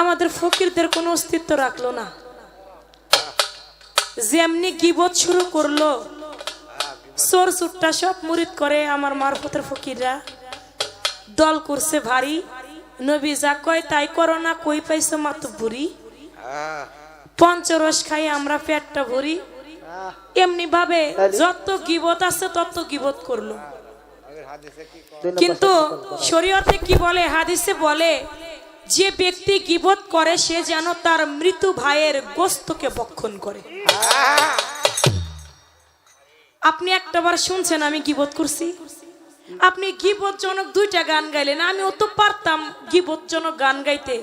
আমাদের ফকিরদের কোনো অস্তিত্ব রাখল না। যেমনি গিবত শুরু করল চোর চুট্টা সব মুরিদ করে আমার মারফতের ফকিররা। দল করছে ভারী নবী যা কয় তাই করো না কই পাইছো মাতো বুড়ি পঞ্চরস খাই আমরা পেটটা ভরি। এমনি ভাবে যত গিবত আছে তত গিবত করল। কিন্তু শরীয়তে কি বলে? হাদিসে বলে যে ব্যক্তি গিবত করে, সে যেন তার মৃত ভাইয়ের গোস্তকে বক্ষণ করে। আপনি একটাবার শুনছেন, আমি গিবত করছি? আপনি গিবতজনক দুইটা গান গাইলেন আমিও তো পারতাম গিবতজনক গান গাইতে।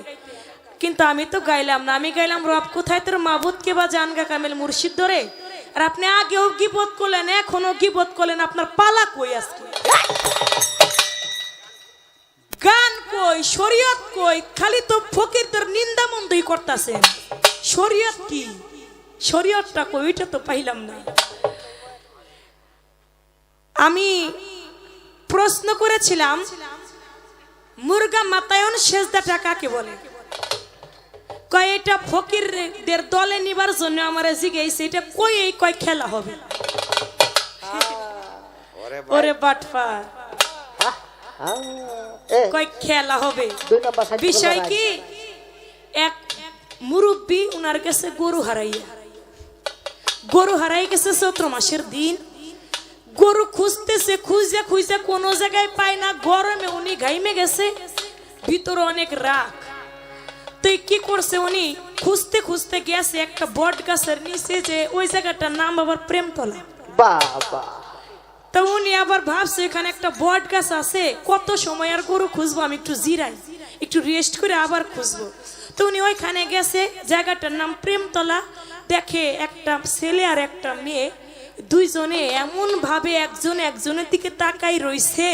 কিন্তু আমি তো গাইলাম না, আমি গাইলাম, রব কোথায় তোর মাবুদকে বা জানগা কামেল মুর্শিদ ধরে? আর আপনি আগেও গিবত করলেন এখনও গিবত করলেন, আপনার পালা কই আজকে? কই শরীয়ত কই? খালি তো ফকিরদের নিন্দা মন্দই করতেছেন শরীয়ত কি? শরীয়তটা কই? ওইটা তো পাইলাম না। আমি প্রশ্ন করেছিলাম মুরগা মাতায়ন সেজদাটা কাকে বলে? কয় এটা ফকিরদের দলে নিবার জন্য আমার জিজ্ঞেস এটা কই এই কয় খেলা হবে? ওরে এ, কয় খেলা হবে? বিষয় কি? এক মুরব্বী উনার কাছে গরু হারাইয়া গরু হারাই গেছে চৈত্র মাসের দিন। গরু খুঁজতেছে খুঁজে খুঁজে কোনো জায়গায় পায় না গরমে উনি ঘাইমে গেছে ভিতরে অনেক রাখ তো কি করছে উনি? খুঁজতে খুঁজতে গেছে একটা বট গাছের নিচে যে ওই জায়গাটার নাম আবার প্রেমতলা। বাবা। তা উনি আবার ভাবছে এখানে একটা বট গাছ আছে কত সময় আর গরু খুঁজবো? আমি একটু জিরাই একটু রেস্ট করে আবার খুঁজবো। তো উনি ওইখানে গেছে জায়গাটার নাম প্রেমতলা। দেখে একটা ছেলে আর একটা মেয়ে দুইজনে এমন ভাবে একজন একজনের দিকে তাকাই রইছে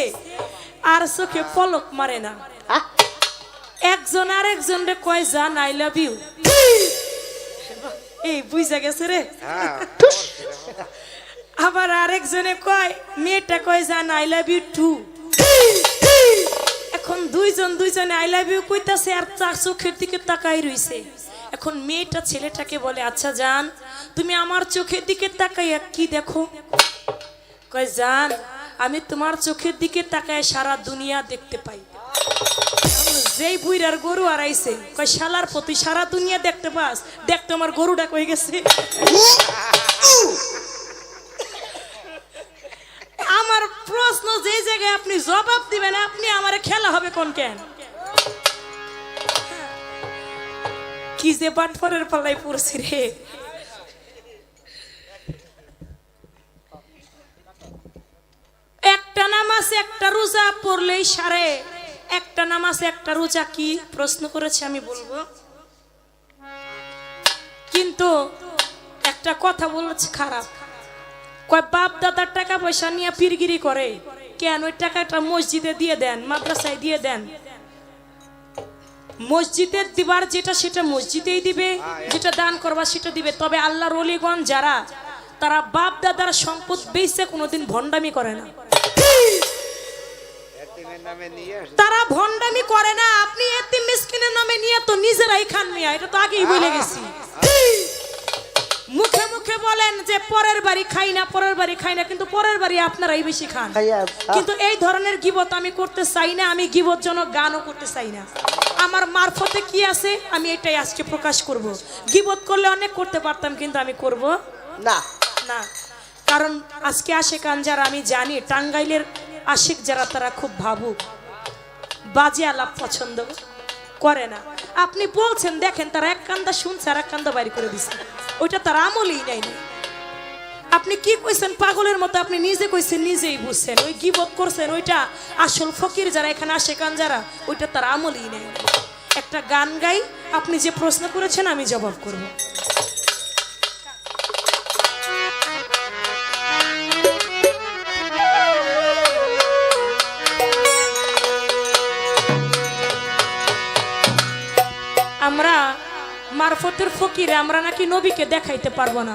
আর চোখে পলক মারে না। একজন আর একজন রে কয় জান আই লাভ ইউ এই বুঝা গেছে রে? আবার আরেকজনে কয়, মেয়েটা কয় জান আই লাভ ইউ টু এখন দুইজন দুইজনে আই লাভ ইউ কইতাছে আর তার চোখের দিকে তাকাই রইছে। এখন মেয়েটা ছেলেটাকে বলে আচ্ছা জান, তুমি আমার চোখের দিকে তাকাইয়া কি দেখো? কয়, জান, আমি তোমার চোখের দিকে তাকায় সারা দুনিয়া দেখতে পাই। যেই বুইরার গরু আড়াইছে, কয়, শালার প্রতি সারা দুনিয়া দেখতে পাস দেখতে আমার গরুটা কই গেছে আমার প্রশ্ন যে জায়গায় আপনি জবাব দিবেন, আপনি আমার খেলা হবে কোন কেন? কি যে বাটফরের পাল্লাই পড়ছি রে। একটা নামাজ, একটা রোজা পড়লেই সারে। একটা নামাজ, একটা রোজা কি? প্রশ্ন করেছে আমি বলব। কিন্তু একটা কথা বলেছে খারাপ। কয় বাপ দাদার টাকা পয়সা নিয়ে পিরগিরি করে। কেন? ওই টাকাটা মসজিদে দিয়ে দেন মাদ্রাসায় দিয়ে দেন। মসজিদের দিবার যেটা সেটা মসজিদেই দিবে যেটা দান করবা সেটা দিবে। তবে আল্লাহর অলিগণ যারা তারা বাপ দাদার সম্পদ বেচে কোনোদিন ভণ্ডামি করে না। তারা ভণ্ডামি করে না। আপনি এতিম মিসকিনের নামে নিয়ে তো নিজেরাই খান মিয়া এটা তো আগেই বলে গেছি। মুখে বলেন যে পরের বাড়ি খাই না পরের বাড়ি খাই না কিন্তু পরের বাড়ি আপনারাই বেশি খান। কিন্তু এই ধরনের গিবত আমি করতে চাই না আমি গিবতজনক গানও করতে চাই না। আমার মারফতে কি আছে আমি এটাই আজকে প্রকাশ করব। গিবত করলে অনেক করতে পারতাম কিন্তু আমি করব না। না। কারণ আজকে আশেক যারা আমি জানি টাঙ্গাইলের আশিক যারা তারা খুব ভাবুক। বাজে আলাপ পছন্দ করে না। আপনি বলছেন, দেখেন, তারা এক কান্দা শুনছে আর এক কান্দা বাইরে করে দিচ্ছে ওইটা তার আমলেই নাই। আপনি কি কইছেন? পাগলের মতো আপনি নিজে কইছেন, নিজেই বুঝছেন। ওই গিবত করছেন, ওইটা আসল ফকির যারা এখানে আসে কান যারা, ওইটা তার আমলই নেই। একটা গান গাই, আপনি যে প্রশ্ন করেছেন, আমি জবাব করব। মারফতের ফকিরে আমরা নাকি নবীকে দেখাইতে পারব না।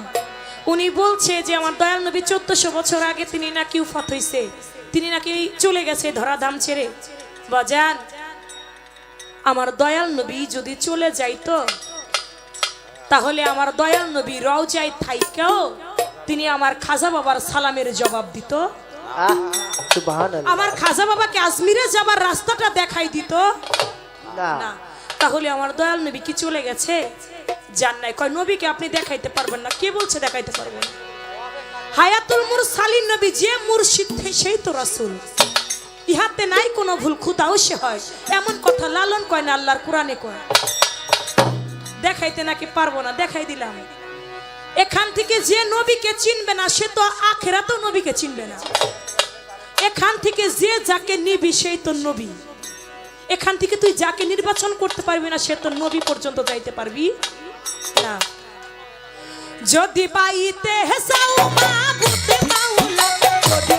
উনি বলছে যে আমার দয়াল নবী চোদ্দশো বছর আগে তিনি নাকি উফাত হইছে। তিনি নাকি চলে গেছে ধরাধাম ছেড়ে। বাজান আমার দয়াল নবী যদি চলে যাইতো তাহলে আমার দয়াল নবী রওজায় থাইকেও তিনি আমার খাজা বাবার সালামের জবাব দিত। আমার খাজা বাবাকে আজমিরে যাবার রাস্তাটা দেখাই দিত। না। তাহলে আমার দয়াল নবী কি চলে গেছে? জান নাই। কয়, নবীকে আপনি দেখাইতে পারবেন না। কে বলছে দেখাইতে পারবেন? হায়াতুল মুরসালিন নবী যে মুর্শিদ সেই তো রাসূল। ইহাতে নাই কোনো ভুল, খুদাও সে হয়। এমন কথা লালন কয় না, আল্লাহর কোরআনে কয়। দেখাইতে নাকি পারব না, দেখাই দিলাম। এখান থেকে যে নবীকে চিনবে না, সে তো আখেরাতেও নবীকে চিনবে না। এখান থেকে যে যাকে নিবি, সেই তো নবী। এখান থেকে তুই যাকে নির্বাচন করতে পারবি না, সে তো নবী পর্যন্ত যাইতে পারবি না। যদি পাইতে হেসাও মাবুতে মাওলা যদি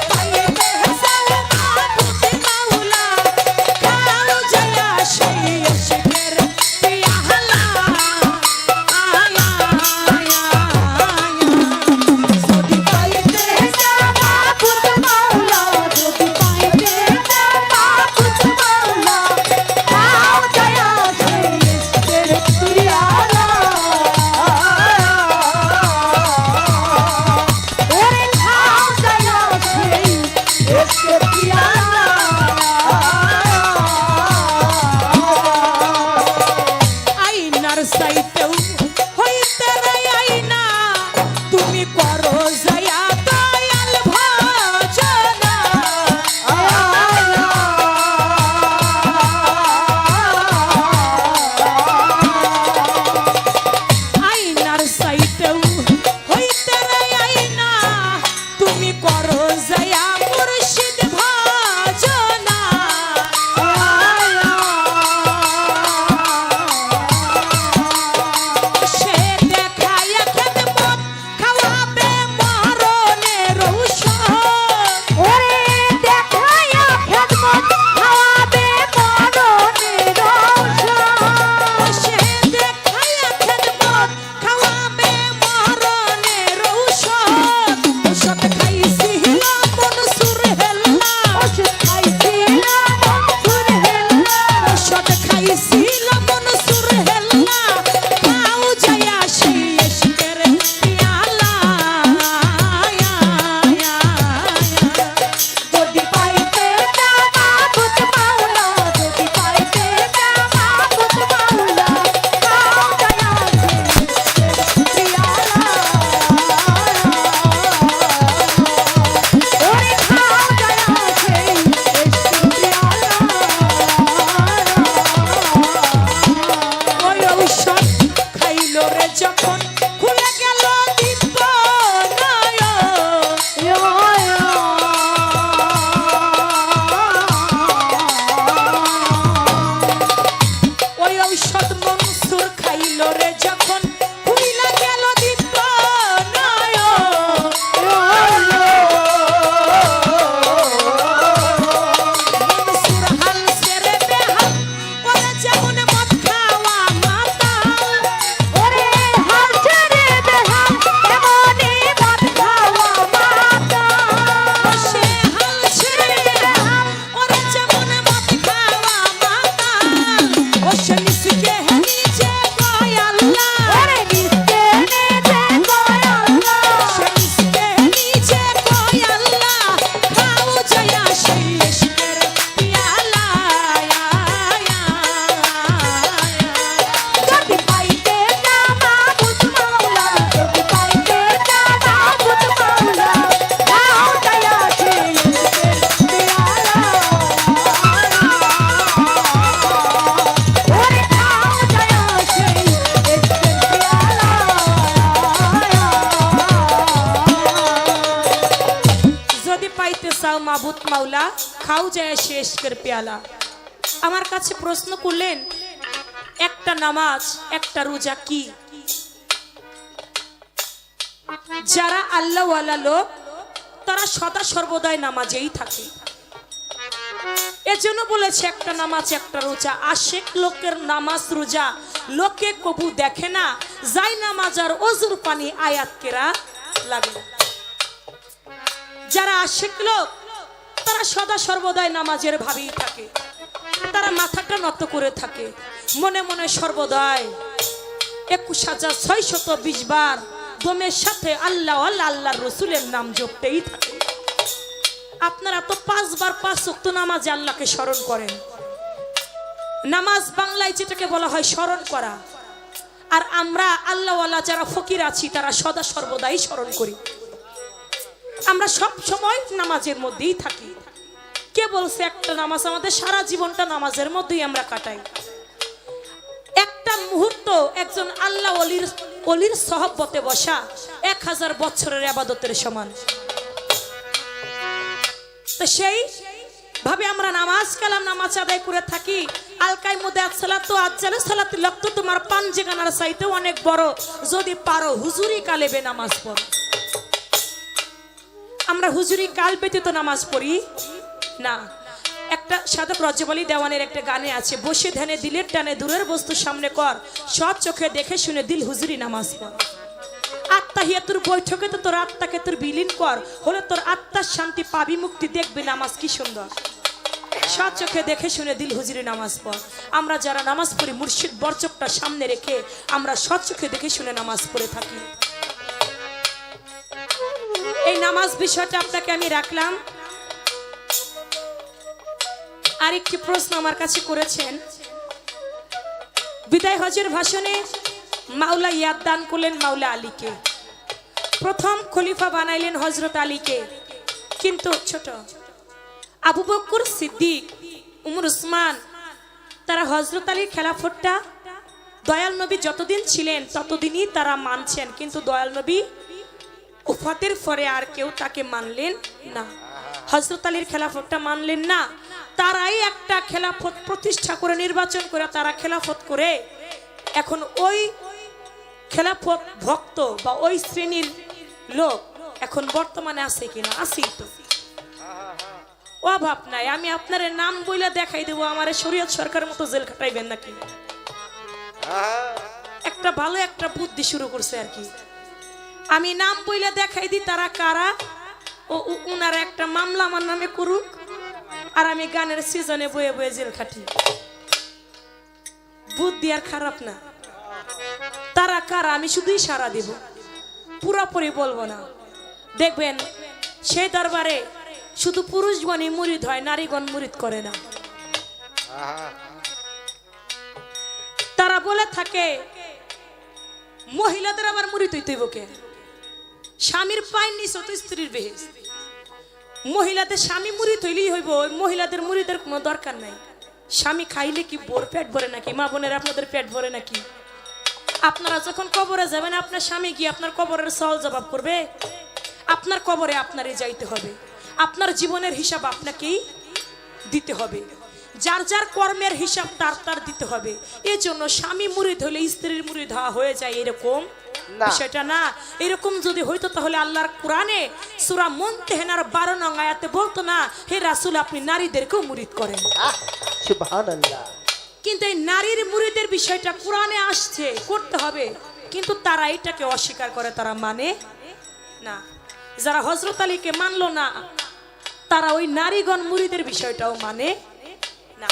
খাও যায় শেষ, করে পেয়ালা। আমার কাছে প্রশ্ন করলেন, একটা নামাজ, একটা রোজা কি? যারা আল্লাহওয়ালা লোক, তারা সদা সর্বদাই নামাজেই থাকে। এজন্য বলেছে, একটা নামাজ, একটা রোজা। আশেক লোকের নামাজ, রোজা, লোকে কবু দেখে না, যাই নামাজ আর অজুর পানি আয়াত কেরা লাগে যারা আশেক লোক তারা সদা সর্বদাই নামাজের ভাবেই থাকে। তারা মাথাটা নত করে থাকে। মনে মনে সর্বদাই একুশ হাজার ছয়শত বিশ বার দমের সাথে আল্লাহ আল্লাহ আল্লাহ রসুলের নাম জপতেই থাকে। আপনারা তো পাঁচবার পাঁচ শক্ত নামাজে আল্লাহকে স্মরণ করেন। নামাজ বাংলায় যেটাকে বলা হয় স্মরণ করা। আর আমরা আল্লাহওয়ালা যারা ফকির আছি, তারা সদা সর্বদাই স্মরণ করি। আমরা সব সময় নামাজের মধ্যেই থাকি। কে বলছে একটা নামাজ? আমাদের সারা জীবনটা নামাজের মধ্যেই আমরা কাটাই। একটা মুহূর্ত একজন আল্লাহ অলির অলির সহব্বতে বসা এক হাজার বছরের আবাদতের সমান। তো সেই ভাবে আমরা নামাজ কালাম, নামাজ আদায় করে থাকি। আলকাই মুদে সালাত, আজ্জালে সালাত লক্ত তোমার পাঞ্জে গানার চাইতেও অনেক বড়। যদি পারো হুজুরি কালে বে নামাজ পড়ো। আমরা হুজুরি কাল ব্যতীত নামাজ পড়ি। না, একটা সাধক রজবালি দেওয়ানের একটা গানে আছে, বসে ধ্যানে দিলের টানে দূরের বস্তু সামনে কর সৎ চোখে দেখে শুনে দিল হুজুরি নামাজ পড়। আত্মা হিয়া তোর বৈঠকে তো তোর আত্মাকে তোর বিলীন কর, হলে তোর আত্মার শান্তি পাবি, মুক্তি দেখবি, নামাজ কি সুন্দর। সৎ চোখে দেখে শুনে দিল হুজুরি নামাজ পড়। আমরা যারা নামাজ পড়ি, মুর্শিদ বরচকটা সামনে রেখে আমরা সৎ চোখে দেখে শুনে নামাজ পড়ে থাকি। এই নামাজ বিষয়টা আপনাকে আমি রাখলাম। আরেকটি প্রশ্ন আমার কাছে করেছেন। বিদায় হজের ভাষণে মাওলা ইয়াদ দান করলেন মাওলা আলীকে। প্রথম খলিফা বানাইলেন হজরত আলীকে। কিন্তু ছোট, আবু বক্কর সিদ্দিক, উমর উসমান, তারা হজরত আলীর খেলাফটটা দয়াল নবী যতদিন ছিলেন ততদিনই তারা মানছেন। কিন্তু দয়াল নবী উফাতের পরে আর কেউ তাকে মানলেন না। হজরত আলীর খেলাফটটা মানলেন না। তারাই একটা খেলাফত প্রতিষ্ঠা করে, নির্বাচন করে, তারা খেলাফত করে। এখন ওই খেলাফত ভক্ত বা ওই শ্রেণির লোক এখন বর্তমানে আছে কিনা? আছেই তো। অভাব নাই। আমি আপনার নাম বইলে দেখাই দেবো, আমার শরীয়ত সরকারের মতো জেল খাটাইবেন নাকি? একটা ভালো একটা বুদ্ধি শুরু করছে আর কি। আমি নাম বইলে দেখাই দিই, তারা কারা? ও, উনারা একটা মামলা আমার নামে করুক। আর আমি গানের সিজনে বয়ে বয়ে জেল খাটি। বুদ্ধি আর খারাপ না। তারা কারা, আমি শুধুই সারা দিব। পুরোপুরি বলব না। দেখবেন, সেই দরবারে শুধু পুরুষগণই মুরিদ হয়, নারীগণ মুরিদ করে না। তারা বলে থাকে, মহিলাদের আবার মুড়ি তুই তুই বকে স্বামীর পায় নিছ তো স্ত্রীর বেহেস মহিলাদের স্বামী মুড়ি তৈলেই হইব, ওই মহিলাদের মুড়িদের কোনো দরকার নাই। স্বামী খাইলে কি বোর পেট ভরে নাকি? মা বোনের আপনাদের পেট ভরে নাকি? আপনারা যখন কবরে যাবেন, আপনার স্বামী কি আপনার কবরের সহজ জবাব করবে? আপনার কবরে আপনারই যাইতে হবে। আপনার জীবনের হিসাব আপনাকেই দিতে হবে। যার যার কর্মের হিসাব তার তার দিতে হবে। এজন্য স্বামী মুড়ি ধরলে স্ত্রীর মুড়ি হওয়া হয়ে যায় এরকম। বিষয়টা না। এরকম যদি হইতো তাহলে আল্লাহর কোরআনে সুরা মন্তেহেনার বারো নং আয়াতে বলতো না হে রাসুল আপনি নারীদেরকেও মুরিদ করেন। কিন্তু এই নারীর মুরিদের বিষয়টা কোরআনে আসছে করতে হবে। কিন্তু তারা এটাকে অস্বীকার করে তারা মানে না। যারা হজরত আলীকে মানলো না তারা ওই নারীগণ মুরিদের বিষয়টাও মানে না।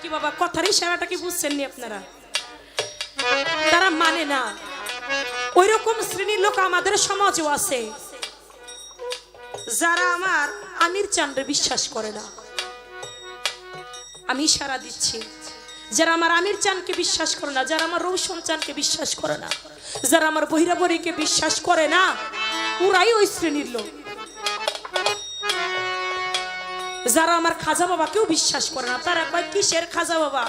কি বাবা কথার ইশারাটা কি বুঝছেন নি আপনারা? তারা মানে না। ওই রকম শ্রেণির লোক আমাদের সমাজেও আছে। যারা আমার আমির চান্দ্রে বিশ্বাস করে না। আমি ইশারা দিচ্ছি, যারা আমার আমির চানকে বিশ্বাস করে না, যারা আমার রৌশন চানকে বিশ্বাস করে না, যারা আমার বহিরাবরীকে বিশ্বাস করে না, ওরাই ওই শ্রেণির লোক। যারা আমার খাজা বাবাকেও বিশ্বাস করে না, তারা কয়, কিসের খাজা বাবা?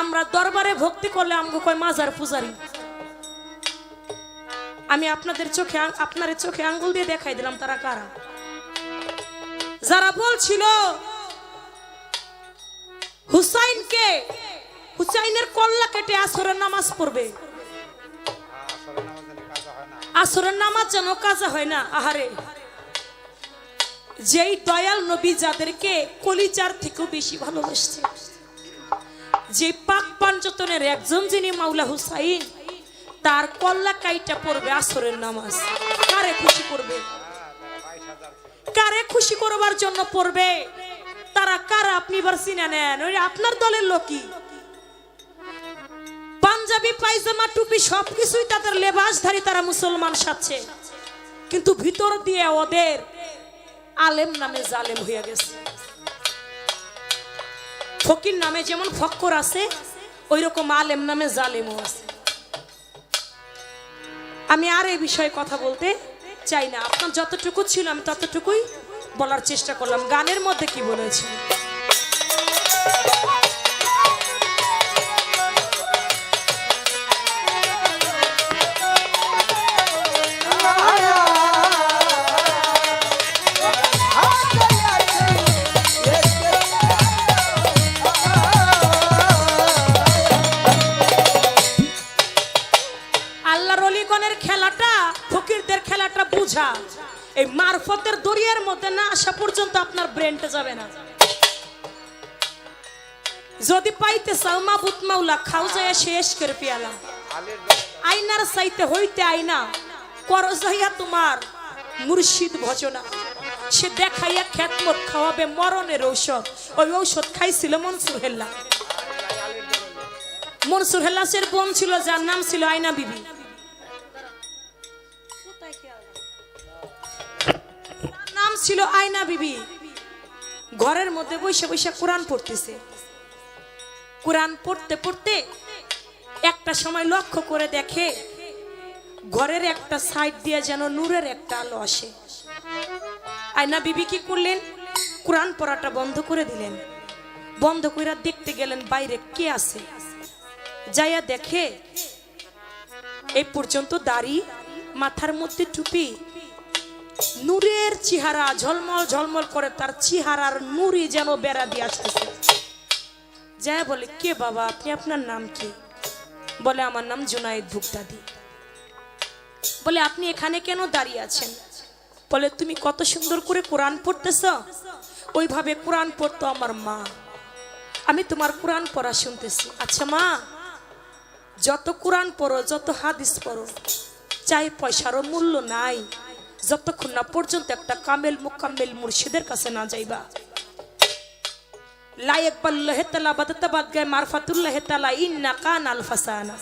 আমরা দরবারে ভক্তি করলে আমাকে কয় মাজার পূজারি? আমি আপনাদের চোখে আপনার চোখে আঙ্গুল দিয়ে দেখাই দিলাম তারা কারা। যারা বলছিল হুসাইনকে, হুসাইনের কল্লা কেটে আসরের নামাজ পড়বে। আসরের নামাজ যেন কাজা হয় না, আহারে। যেই দয়াল নবী যাদেরকে কলিজার থেকেও বেশি ভালোবাসছে, যে পাক পাঞ্চতনের একজন যিনি মাওলা হুসাইন তার কল্লা কাইটা পড়বে আসরের নামাজ। কারে খুশি করবে? কারে খুশি করবার জন্য পড়বে? তারা কারা আপনি এবার চিনে নেন? ওই আপনার দলের লোকই। পাঞ্জাবি, পায়জামা, টুপি সবকিছুই তাদের লেবাসধারী তারা মুসলমান সাচ্ছে কিন্তু ভিতর দিয়ে ওদের আলেম নামে জালেম হয়ে গেছে। ফকির নামে যেমন ফক্কর আছে ওই রকম আলেম নামে জালেমও আছে। আমি আর এই বিষয়ে কথা বলতে চাই না। আপনার যতটুকু ছিল, আমি ততটুকুই বলার চেষ্টা করলাম। গানের মধ্যে কি বলেছি ব্রেনটা যাবে না। যদি পাইতে চাও মাবুত মাওলা, খাও যায় শেষ করে পিয়ালাম। আইনার চাইতে হইতে আইনা কর যাইয়া তোমার মুর্শিদ ভজনা। সে দেখাইয়া খ্যাতমত খাওয়াবে মরণের ঔষধ। ওই ঔষধ খাইছিল মনসুর হেল্লা। মনসুর হেল্লাসের বোন ছিল, যার নাম ছিল আয়না বিবি। নাম ছিল আয়না বিবি। ঘরের মধ্যে বসে বসে কোরআন পড়তেছে। কোরআন পড়তে পড়তে একটা সময় লক্ষ্য করে দেখে, ঘরের একটা সাইড দিয়ে যেন নূরের একটা আলো আসে। আয়না বিবি কি করলেন? কোরআন পড়াটা বন্ধ করে দিলেন। বন্ধ করে দেখতে গেলেন বাইরে কে আছে। যাইয়া দেখে এই পর্যন্ত দাড়ি মাথার মধ্যে টুপি নূরের চেহারা ঝলমল ঝলমল করে তার চেহারার নূরই যেন বেড়া দিয়ে আসতেছে। যায় বলে, কে বাবা? আপনি আপনার নাম কি? বলে, আমার নাম জুনায়েদ ভুক্তাদি বলে, আপনি এখানে কেন দাঁড়িয়ে আছেন? বলে, তুমি কত সুন্দর করে কোরআন পড়তেছ। ওইভাবে কোরআন পড়তো আমার মা। আমি তোমার কোরআন পড়া শুনতেছি। আচ্ছা মা, যত কোরআন পড়ো, যত হাদিস পড়ো, চাই পয়সারও মূল্য নাই। যতক্ষণ না পর্যন্ত একটা কামেল মুকাম্মেল মুর্শিদের কাছে না যাইবা। লায়েক পাল্লাহ তালা বাদাতাবাদ গায় মারফাতুল্লাহ তালা ইন্না কান আলফাসানা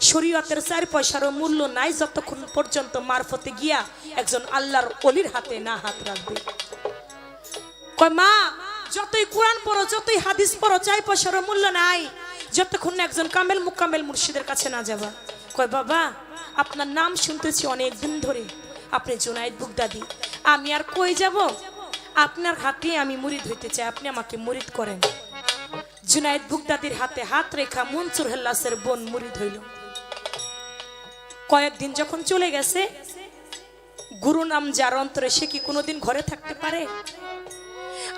শরীয়তের চার পয়সারও মূল্য নাই যতক্ষণ পর্যন্ত মারফতে গিয়া একজন আল্লাহর অলির হাতে না হাত রাখবে। কয়, মা, যতই কোরআন পড়ো, যতই হাদিস পড়ো চাই পয়সারও মূল্য নাই। যতক্ষণ একজন কামেল মুকামেল মুর্শিদের কাছে না যাবা। কয়, বাবা, আপনার নাম শুনতেছি অনেক দিন ধরে। আপনি জুনাইদ বুগদাদি আমি আর কই যাব? আপনার হাতে আমি মুরিদ হইতে চাই, আপনি আমাকে মুরিদ করেন। জুনাইদ বুগদাদির হাতে হাত রেখা মনসুর হেল্লাসের বোন মুরিদ হইল। কয়েকদিন যখন চলে গেছে, গুরু নাম যার অন্তরে সে কি কোনোদিন ঘরে থাকতে পারে?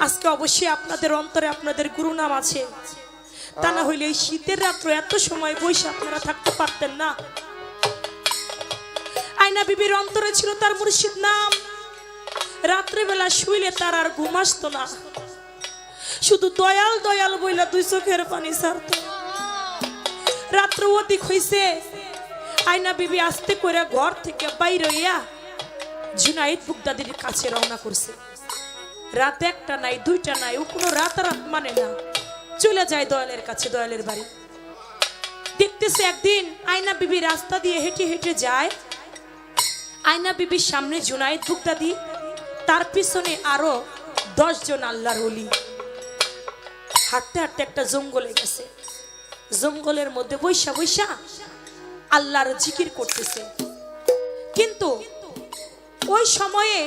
আজকে অবশ্যই আপনাদের অন্তরে আপনাদের গুরু নাম আছে। তা না হইলে এই শীতের রাত্র এত সময় বসে আপনারা থাকতে পারতেন না। আয়না বিবির অন্তরে ছিল তার মুর্শিদ নাম। রাত্রেবেলা শুইলে তার আর ঘুম আসতো না। শুধু দয়াল দয়াল বইলা দুই চোখের পানি ছাড়ত রাত্র অধিক হইছে। আয়না বিবি আস্তে করে ঘর থেকে বাইরে হইয়া জুনাইদ বুকদাদির কাছে রওনা করছে। রাত একটা নাই, দুইটা নাই ও কোনো রাত রাত মানে না। চলে যায় দয়ালের কাছে, দয়ালের বাড়ি। দেখতেছে একদিন আয়না বিবি রাস্তা দিয়ে হেঁটে হেঁটে যায়। আয়না বিবির সামনে জুনাইদ বুকদাদি তার পিছনে আরও দশ জন আল্লাহর অলি হাঁটতে হাঁটতে একটা জঙ্গলে গেছে। জঙ্গলের মধ্যে বৈশা বৈশা আল্লাহর জিকির করতেছে। কিন্তু ওই সময়ে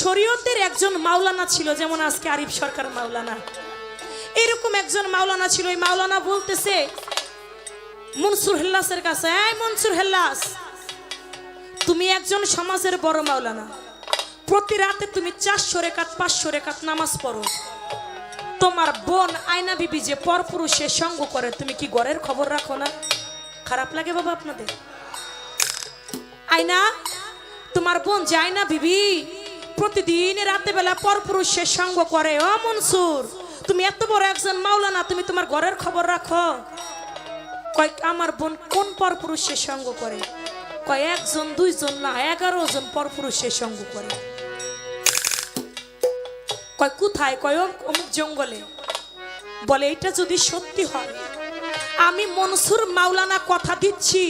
শরীয়তের একজন মাওলানা ছিল, যেমন আজকে আরিফ সরকার মাওলানা। এরকম একজন মাওলানা ছিল ওই মাওলানা বলতেছে, মনসুর হেল্লাসের কাছে মনসুর হেল্লাস তুমি একজন সমাজের বড় মাওলানা। প্রতি রাতে তুমি চারশো রেখাত, পাঁচশো রেখাত নামাজ পড়ো। তোমার বোন আয়না বিবি যে পরপুরুষের সঙ্গ করে, তুমি কি ঘরের খবর রাখো না? খারাপ লাগে বাবা আপনাদের? আয়না, তোমার বোন যে আয়না বিবি, প্রতিদিন রাতে বেলা পরপুরুষের সঙ্গ করে, ও মনসুর, তুমি এত বড় একজন মাওলানা, তুমি তোমার ঘরের খবর রাখো। কয়, আমার বোন কোন পরপুরুষের সঙ্গ করে? কয় একজন, দুইজন না, এগারো জন পরপুরুষের সঙ্গ করে। কয়, কোথায়? কয়, অমুক জঙ্গলে। বলে এটা যদি সত্যি হয়, আমি মনসুর মাওলানা কথা দিচ্ছি,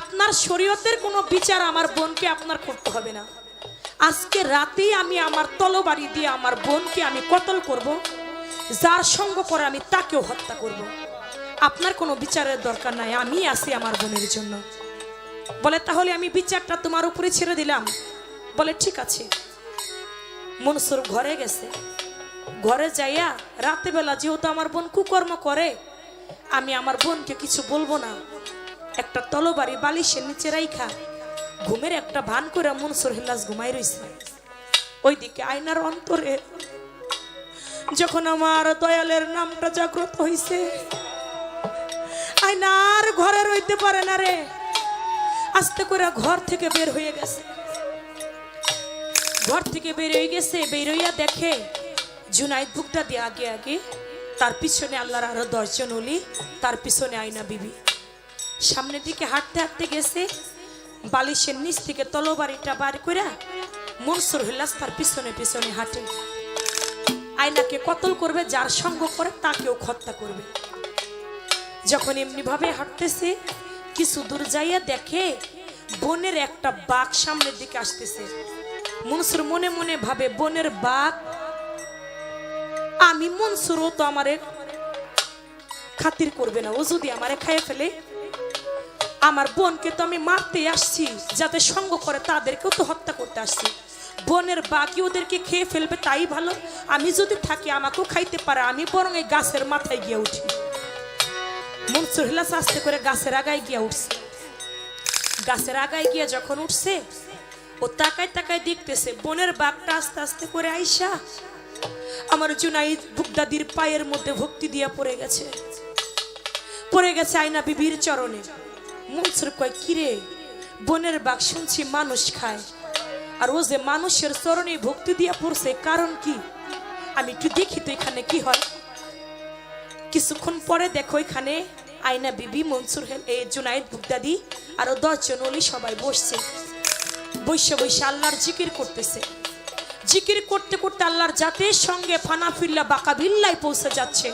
আপনার শরীয়তের কোনো বিচার আমার বোনকে আপনার করতে হবে না। আজকে রাতেই আমি আমার তলবাড়ি দিয়ে আমার বোনকে আমি কতল করব, যার সঙ্গ করে আমি তাকেও হত্যা করব। আপনার কোনো বিচারের দরকার নাই আমি আছি আমার বোনের জন্য। বলে, তাহলে আমি বিচারটা তোমার উপরে ছেড়ে দিলাম। বলে, ঠিক আছে। মনসুর ঘরে গেছে। ঘরে যাইয়া রাতে বেলা যেহেতু আমার বোন কুকর্ম করে, আমি আমার বোনকে কিছু বলব না। একটা তলবাড়ি বালিশের নিচে রাইখা ঘুমের একটা ভান করে মনসুর হিল্লাস ঘুমাই রইছে। ওইদিকে আয়নার অন্তরে যখন আমার দয়ালের নামটা জাগ্রত হইছে, আয়নার ঘরে রইতে পারে না রে। আস্তে করে ঘর থেকে বের হয়ে গেছে। ঘর থেকে বের হয়ে গেছে বেরোইয়া দেখে জুনাইদ বুকটা দিয়ে আগে আগে তার পিছনে আল্লাহর আরও দশজন অলি তার পিছনে আয়না বিবি। সামনের দিকে হাঁটতে হাঁটতে গেছে, বালিশের নিচ থেকে তলবাড়িটা বার করে মনসুর হিল্লাস তার পিছনে পিছনে হাঁটে। আয়নাকে কতল করবে, যার সঙ্গ করে তাকেও হত্যা করবে। যখন এমনি ভাবে হাঁটতেছে কিছু দূর যাইয়া দেখে বনের একটা বাঘ সামনের দিকে আসতেছে। মনসুর মনে মনে ভাবে, বনের বাঘ? আমি মনসুরও তো আমারে খাতির করবে না। ও যদি আমারে খাইয়ে ফেলে, আমার বোনকে তো আমি মারতে আসছি, যাতে সঙ্গ করে তাদেরকেও তো হত্যা করতে আসছি। বনের বাকি ওদেরকে খেয়ে ফেলবে, তাই ভালো। আমি যদি থাকি, আমাকেও খাইতে পারে। আমি বরং এই গাছের মাথায় গিয়ে উঠি। মনসুর হিলাস আস্তে করে গাছের আগায় গিয়ে উঠছে। গাছের আগায় গিয়ে যখন উঠছে, ও তাকায় তাকায় দেখতেছে, বনের বাঘটা আস্তে আস্তে করে আইসা আমার জুনাইদ বুকদাদির পায়ের মধ্যে ভক্তি দিয়া পড়ে গেছে। পড়ে গেছে আয়না বিবির চরণে। মনসুর কয়, কিরে, বনের বাঘ শুনছি মানুষ খায়। আর ও যে মানুষের চরণে ভক্তি দিয়া পড়ছে, কারণ কি? আমি একটু দেখি তো এখানে কি হয়। কিছুক্ষণ পরে দেখো এখানে আয়না বিবি মনসুর হেল এ জুনাইদ বুকদাদি আরও দশজন ওলি সবাই বসছে। বৈশে বৈশে আল্লাহর জিকির করতেছে। জিকির করতে করতে আল্লাহর জাতের সঙ্গে ফানাফিল্লা বাকাবিল্লায় পৌঁছে যাচ্ছে।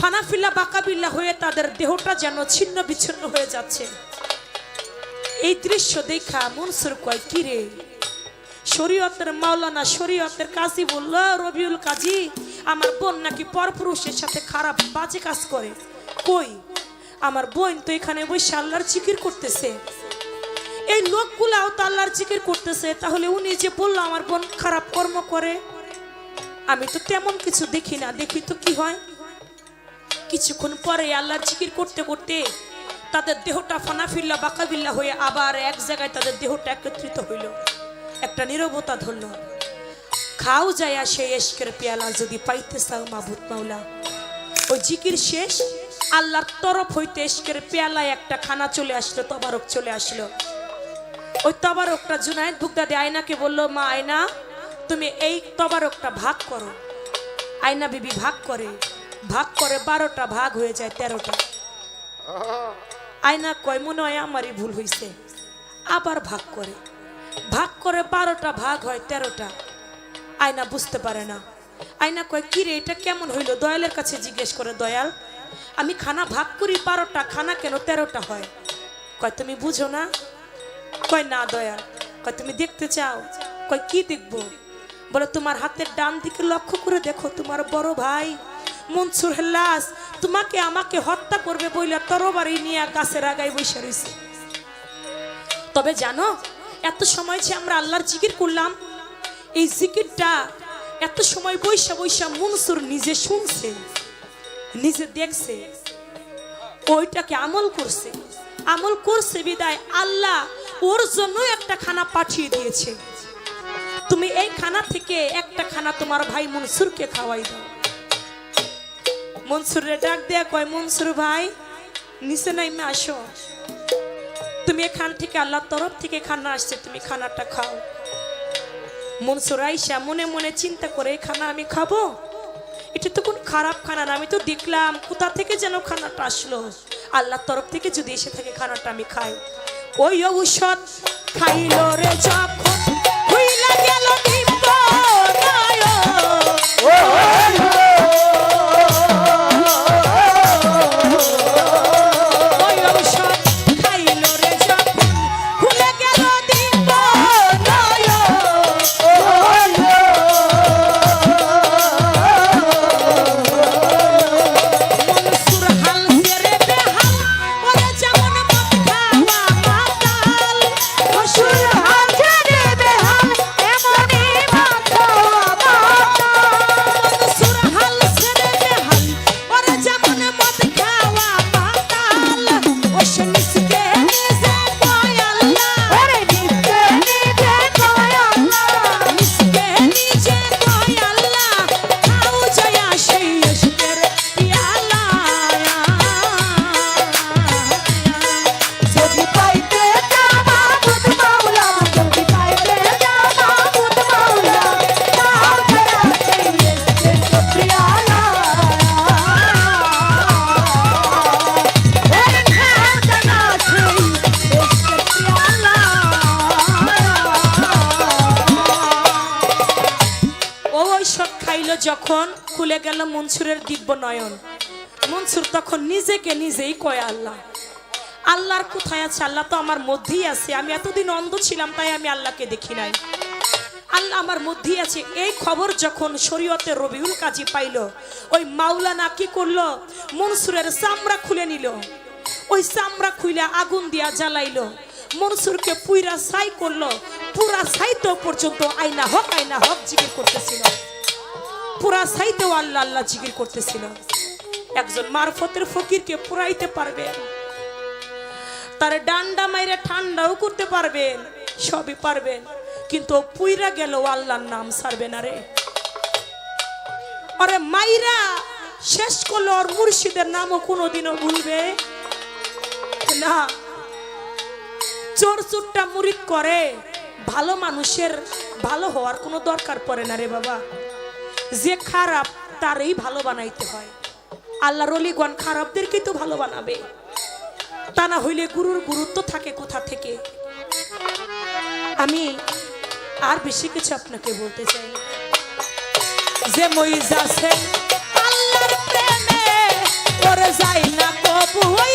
ফানাফিল্লা বাকাবিল্লা হয়ে তাদের দেহটা যেন ছিন্ন বিচ্ছিন্ন হয়ে যাচ্ছে। এই দৃশ্য দেখা মনসুর কয় কিরে শরীয়তের মাওলানা শরীয়তের কাজী বলল, রবিউল কাজী, আমার বোন নাকি পরপুরুষের সাথে খারাপ বাজে কাজ করে। কই? আমার বোন তো এখানে বসে আল্লাহর জিকির করতেছে। এই লোকগুলাও তো আল্লাহর জিকির করতেছে, তাহলে উনি যে বলল আমার বোন খারাপ কর্ম করে, আমি তো তেমন কিছু দেখি না, দেখি তো কি হয়? কিছুক্ষণ পরে আল্লাহর জিকির করতে করতে তাদের দেহটা ফানাফিল্লা, বাকাবিল্লা হয়ে আবার এক জায়গায় তাদের দেহটা একত্রিত হইল। একটা নীরবতা ধরল। খাও যায় সেই এশকের পেয়ালা যদি পাইতে চাও মাবুত মাওলা। ওই জিকির শেষ আল্লাহর তরফ হইতে এশকের পেয়ালায় একটা খানা চলে আসলো, তবারক চলে আসলো। ওই তবারকটা জুনায়দ বুকদাদি আয়নাকে বলল, মা আয়না, তুমি এই তবারকটা ভাগ করো। আয়না বিবি ভাগ করে ভাগ করে বারোটা ভাগ হয়ে যায় তেরোটা। আয়না কয়, মনে হয় আমারই ভুল হয়েছে আবার ভাগ করে ভাগ করে বারোটা ভাগ হয় তেরোটা। আয়না বুঝতে পারে না। আয়না কয় কিরে এটা কেমন হইল? দয়ালের কাছে জিজ্ঞেস করে, দয়াল আমি খানা ভাগ করি বারোটা, খানা কেন তেরোটা হয়? কয়, তুমি বুঝো না? কয়, না দয়াল। কয়, তুমি দেখতে চাও? কয়, কি দেখব? বলে, তোমার হাতের ডান দিকে লক্ষ্য করে দেখো, তোমার বড় ভাই মনসুর হেল্লাস তোমাকে আমাকে হত্যা করবে বইলা তরবারি নিয়ে গাছের আগায় বসে রয়েছে। তবে জানো, এত সময় যে আমরা আল্লাহর জিকির করলাম, এই জিকিরটা এত সময় বৈশা বৈশা মনসুর নিজে শুনছে। নিজে দেখছে, ওইটাকে আমল করছে। আমল করছে বিদায়, আল্লাহ ওর জন্য একটা খানা পাঠিয়ে দিয়েছে। তুমি এই খানা থেকে একটা খানা তোমার ভাই মনসুরকে খাওয়াই দাও। মনসুরে ডাক দেয়া কয়, মনসুর ভাই, নিচে নাইমে আসো। তুমি এখান থেকে আল্লাহর তরফ থেকে খানা আসছে, তুমি খানাটা খাও। মনসুর আইসা মনে মনে চিন্তা করে, এই খানা আমি খাব? এটা তো কোন খারাপ খানা না আমি তো দেখলাম কোথা থেকে যেন খানাটা আসলো আল্লাহ তরফ থেকে যদি এসে থাকে খানাটা আমি খাই ওই ঔষধ খাইল রে যখন হইলা গেল ও নয়ন খুলে গেল মনসুরের দিব্য নয়ন, মনসুর তখন নিজেকে নিজেই কয় আল্লাহ। আল্লাহর কোথায় আছে? আল্লাহ তো আমার মধ্যেই আছে। আমি এতদিন অন্ধ ছিলাম, তাই আমি আল্লাহকে দেখি নাই। আল্লাহ আমার মধ্যেই আছে। এই খবর যখন শরীয়তে রবিউল কাজী পাইল, ওই মাওলানা কি করল? মনসুরের চামড়া খুলে নিল। ওই চামড়া খুলে আগুন দিয়া জ্বালাইলো। মনসুরকে পুইরা ছাই করল। পুরা ছাইতে পর্যন্ত আইনা হক আইনা হক জিকির করতেছিল। পুরা ছাইতেও আল্লাহ আল্লাহ জিকির করতেছিল। একজন মারফতের ফকিরকে পুরাইতে পারবেন। তার ডান্ডা মাইরে ঠান্ডাও করতে পারবেন, সবই পারবেন। কিন্তু পুইরা গেল আল্লাহর নাম ছাড়বে না রে। আরে মাইরা, শেষ করল ওর মুর্শিদের নামও কোনোদিনও ভুলবে? না। চোর চোরটা মুরিদ করে, ভালো মানুষের ভালো হওয়ার কোনো দরকার পড়ে না রে বাবা। যে খারাপ তারই ভালো বানাইতে হয়। আল্লাহর অলিগণ খারাপদেরকেই তো ভালো বানাবে। তা না হইলে গুরুর গুরুত্ব থাকে কোথা থেকে? আমি আর বেশি কিছু আপনাকে বলতে চাই। যে মইজ আছে, আল্লাহর প্রেমে ওরে যাই না কবু ওই